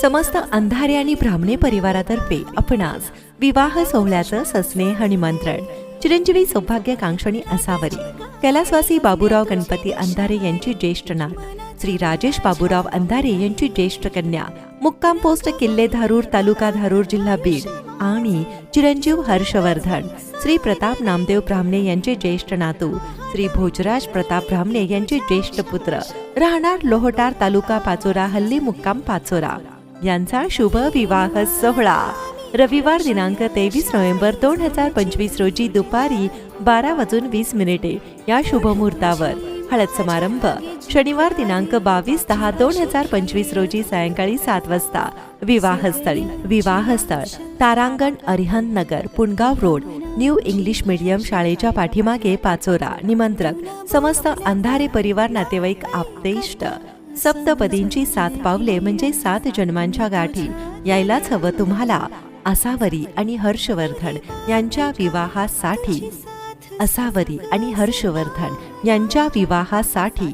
समस्त अंधारे आणि ब्राह्मणे परिवारातर्फे आपणास विवाह सोहळ्याचं सस्नेह निमंत्रण चिरंजीवी सौभाग्यकांक्षणी असावरी. कैलासवासी बाबूराव गणपती अंधारे यांची ज्येष्ठ नाथ श्री राजेश बाबूराव अंधारे यांची ज्येष्ठ कन्या मुक्काम पोस्ट किल्ले धारूर तालुका धारूर जिल्हा बीड. आणि चिरंजीव हर्षवर्धन श्री प्रताप नामदेव ब्राह्मणे यांचे ज्येष्ठ नातू श्री भोजराज प्रताप ब्राह्मणे यांचे ज्येष्ठ पुत्र राहणार लोहटार तालुका पाचोरा हल्ली मुक्काम पाचोरा. यांचा शुभ विवाह सोहळा. रविवार दिनांक तेवीस नोव्हेंबर दोन हजार पंचवीस रोजी दुपारी बारा वाजून वीस मिनिटे या शुभमुहूर्तावर. हळद समारंभ शनिवार दिनांक बावीस दहा दोन हजार पंचवीस रोजी सायंकाळी सात वाजता. विवाहस्थळी. विवाहस्थळ. Tarangan Arihant Nagar Pungaon road new English medium शाळेच्या पाठीमागे पाचोरा निमंत्रक समस्त अंधारे परिवार नातेवाईक आपतेष्ट. सप्तपदींची सात पावले म्हणजे सात जन्मांच्या गाठी. यायलाच हवं तुम्हाला. असावरी आणि हर्षवर्धन यांच्या विवाहासाठी. असावरी आणि हर्षवर्धन यांच्या विवाहासाठी.